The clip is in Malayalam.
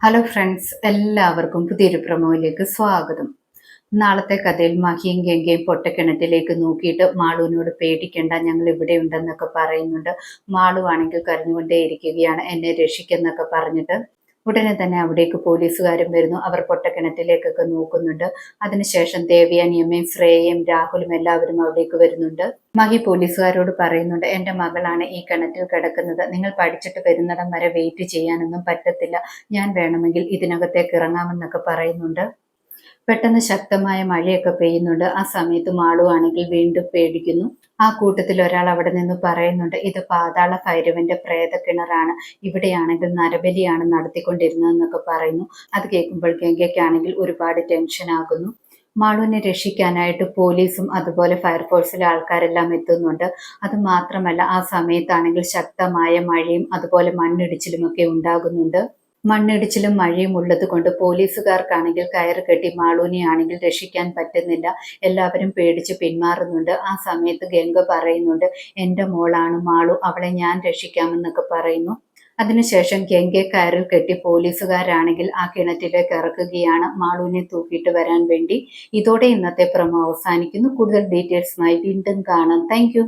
ഹലോ ഫ്രണ്ട്സ് എല്ലാവർക്കും പുതിയൊരു പ്രമോയിലേക്ക് സ്വാഗതം. നാളത്തെ കഥയിൽ മഹിയും ഗംഗയും പൊട്ടക്കിണറ്റിലേക്ക് നോക്കിയിട്ട് മാളുവിനോട് പേടിക്കേണ്ട ഞങ്ങൾ ഇവിടെ ഉണ്ടെന്നൊക്കെ പറയുന്നുണ്ട്. മാളു ആണെങ്കിൽ കരഞ്ഞുകൊണ്ടേ ഇരിക്കുകയാണ് എന്നെ രക്ഷിക്കെന്നൊക്കെ പറഞ്ഞിട്ട്. ഉടനെ തന്നെ അവിടേക്ക് പോലീസുകാരും വരുന്നു. അവർ പൊട്ടക്കിണറ്റിലേക്കൊക്കെ നോക്കുന്നുണ്ട്. അതിനുശേഷം ദേവിയാനിയമ്മയും ശ്രേയയും രാഹുലും എല്ലാവരും അവിടേക്ക് വരുന്നുണ്ട്. മഹി പോലീസുകാരോട് പറയുന്നുണ്ട് എന്റെ മകളാണ് ഈ കിണറ്റിൽ കിടക്കുന്നത്. നിങ്ങൾ പഠിച്ചിട്ട് വരുന്നിടം വരെ വെയിറ്റ് ചെയ്യാനൊന്നും പറ്റത്തില്ല. ഞാൻ വേണമെങ്കിൽ ഇതിനകത്തേക്ക് ഇറങ്ങാമെന്നൊക്കെ പറയുന്നുണ്ട്. പെട്ടെന്ന് ശക്തമായ മഴയൊക്കെ പെയ്യുന്നുണ്ട്. ആ സമയത്ത് മാളുവാണെങ്കിൽ വീണ്ടും പേടിക്കുന്നു. ആ കൂട്ടത്തിൽ ഒരാൾ അവിടെ നിന്ന് പറയുന്നുണ്ട് ഇത് പാതാള ഭൈരവന്റെ പ്രേത കിണറാണ് ഇവിടെയാണെങ്കിൽ നരബലിയാണ് നടത്തിക്കൊണ്ടിരുന്നതെന്നൊക്കെ പറയുന്നു. അത് കേൾക്കുമ്പോൾ ഗംഗയ്ക്കാണെങ്കിൽ ഒരുപാട് ടെൻഷൻ ആകുന്നു. മാളുവിനെ രക്ഷിക്കാനായിട്ട് പോലീസും അതുപോലെ ഫയർഫോഴ്സിലെ ആൾക്കാരെല്ലാം എത്തുന്നുണ്ട്. അത് മാത്രമല്ല ആ സമയത്താണെങ്കിൽ ശക്തമായ മഴയും അതുപോലെ മണ്ണിടിച്ചിലും ഒക്കെ ഉണ്ടാകുന്നുണ്ട്. മണ്ണിടിച്ചിലും മഴയും ഉള്ളത് കൊണ്ട് പോലീസുകാർക്കാണെങ്കിൽ കയറ് കെട്ടി മാളൂനെ ആണെങ്കിൽ രക്ഷിക്കാൻ പറ്റുന്നില്ല. എല്ലാവരും പേടിച്ച് പിന്മാറുന്നുണ്ട്. ആ സമയത്ത് ഗംഗ പറയുന്നുണ്ട് എന്റെ മോളാണ് മാളു അവളെ ഞാൻ രക്ഷിക്കാമെന്നൊക്കെ പറയുന്നു. അതിനുശേഷം ഗംഗെ കയറിൽ കെട്ടി പോലീസുകാരാണെങ്കിൽ ആ കിണറ്റിലേക്ക് ഇറക്കുകയാണ് മാളുവിനെ തൂക്കിയിട്ട് വരാൻ വേണ്ടി. ഇതോടെ ഇന്നത്തെ പ്രമോ അവസാനിക്കുന്നു. കൂടുതൽ ഡീറ്റെയിൽസുമായി വീണ്ടും കാണാം. താങ്ക്